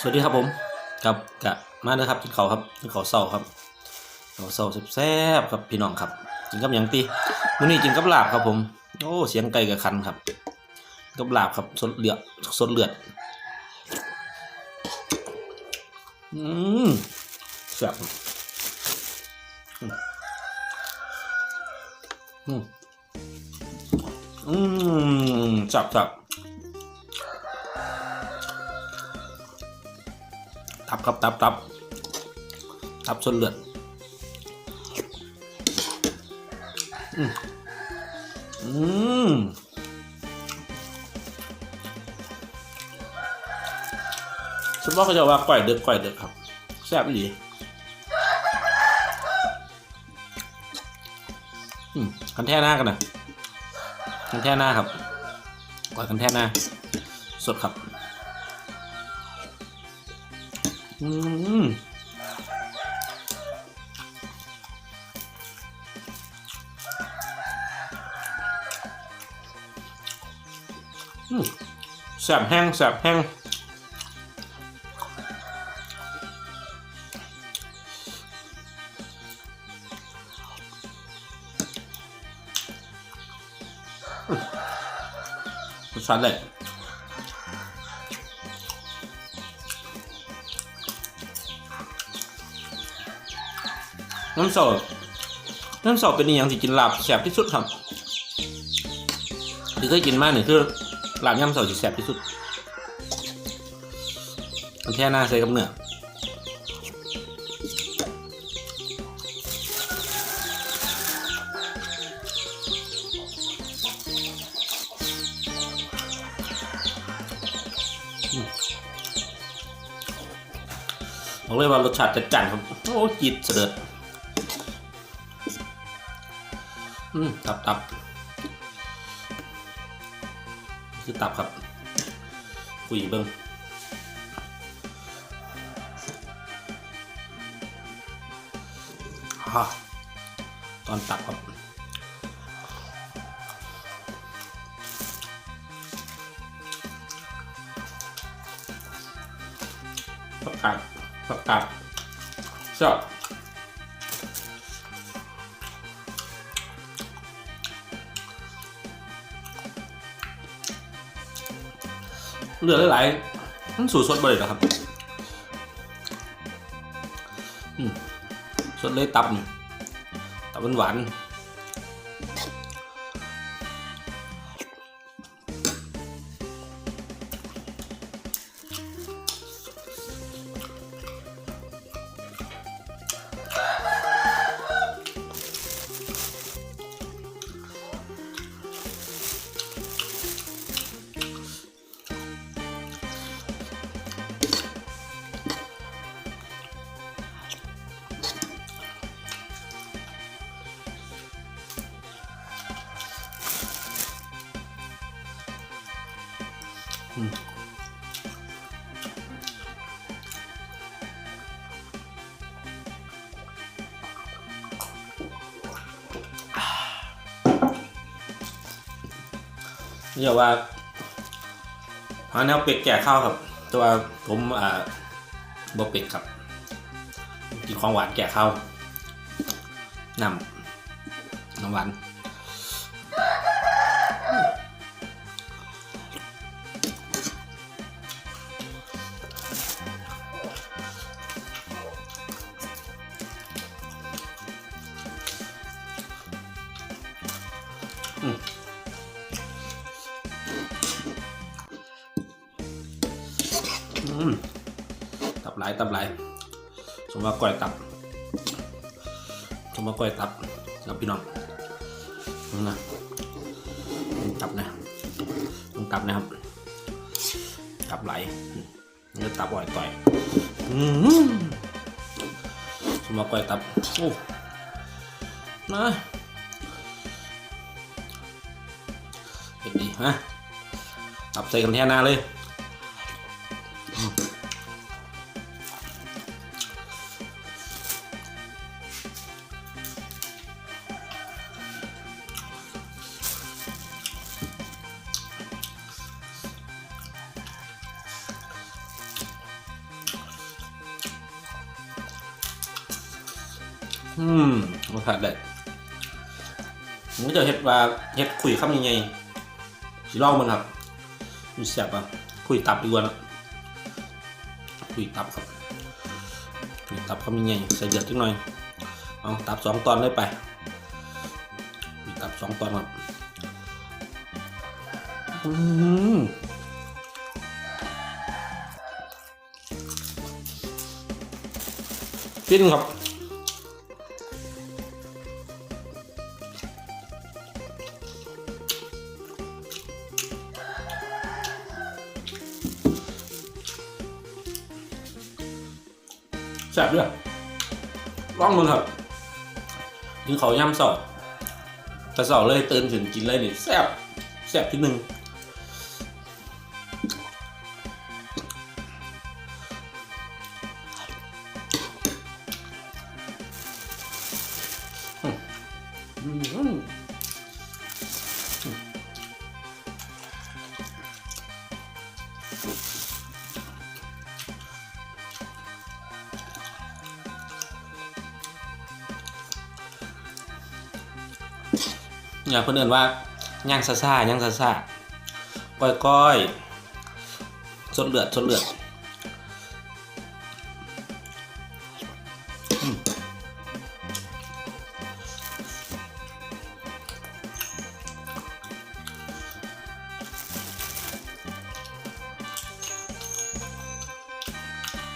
สวัสดีครับผมกับกะมาเด้อครับกินเขาครับกินเขาวเช้าครับเขาวเช้าแซ่บครับพี่น้องครับกินกับยังตีมื้อนี้กินกับลาบครับผม โอ้เสียงไก่กับคันครับ กับลาบครับสดเลือดสดเลือดอืมแซ่บอืมอืมอืมแซ่บแซ่บ ตับครับตับตับตับส่วนเลือดอืมอืมสมมติเขาจะว่าก่อยเดือดก่อยเดือดครับ แซ่บดีอืมคันแท่หน้ากันนะคันแท่หน้าครับก่อยคันแท่หน้าสดครับ อืมแสบแห้งแสบแห้งรสชาติเลย น้ำสดน้ำสดเป็นอย่างที่กินหลาบแสบที่สุดครับที่เคยกินมากหนึ่งคือหลาบย่ำสดที่แสบที่สุดมันแค่หน้าใส่กับเนื้อบอกเลยว่ารสชาติจัดจ้านครับ โอ้จิตเสด็จ อืมตับตับคือตับครับคุยเบิ้งฮ่าตอนตับครับประกาศประกาศชอบ เหลือหลายๆมันสูตรสดบ่เลยเหรอครับสดเลยตับนี่ตับหวานๆ เรียกว่าหาแนวเป็ดแก่ข้าวครับแต่ว่าผมอ่าบ่เป็ดครับกินของหวานแก่ข้าวนำน้ำหวาน ตับไหลตับไหลสมว่าก้อยตับสมว่าก้อยตับกับพี่น้องนะตับนะต้องตับนะครับ ตับไหลเนื้อตับอ่อยต่อยอืมสมว่าก้อยตับโอ้นะ็นดีฮะตับใส่กันแทนนาเลยอืมรสชาติเด็ดผมก็จะเห็ดว่าเห็ดขุยข้ามยังไง สิลองมันครับมีแซ่บอะคุยตับดีกว่านะคุยตับครับคุยตับคำยังไงใส่เดือดจังหน่อยเอาตับสองตอนได้ไปคุยตับสองตอนครับอืมฟินครับ แซ่บด้วยลองมึงครับกินเขาย่ำสอบแต่สอบเลยตื่นถึงกินเลยนี่แซ่บแซ่บที่หนึ่ง เพื่อนเอนว่าย่างซาซาย่างซาซาก้อยก้อยสดเลือดสดเลือดอืม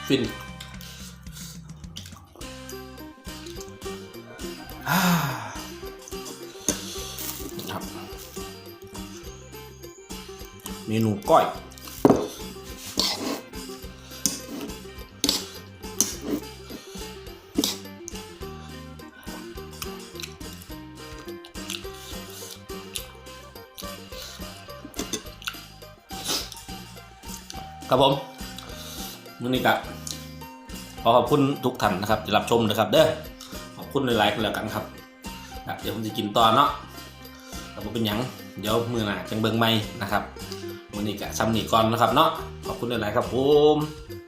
ฟินอ่า เมนูก้อย ครับผมมื้อนี้กับขอขอบคุณทุกท่านนะครับที่รับชมนะครับ เด้อขอบคุณในไลฟ์กันแล้วกันครับครับเดี๋ยวผมจะกินต่อเนาะก็บ่เป็นยังเดี๋ยวมือหน้าจังเบิงใหม่นะครับ มื้อนี้ก็ซ้ำนี่ก่อนนะครับเนาะขอบคุณหลายๆครับผม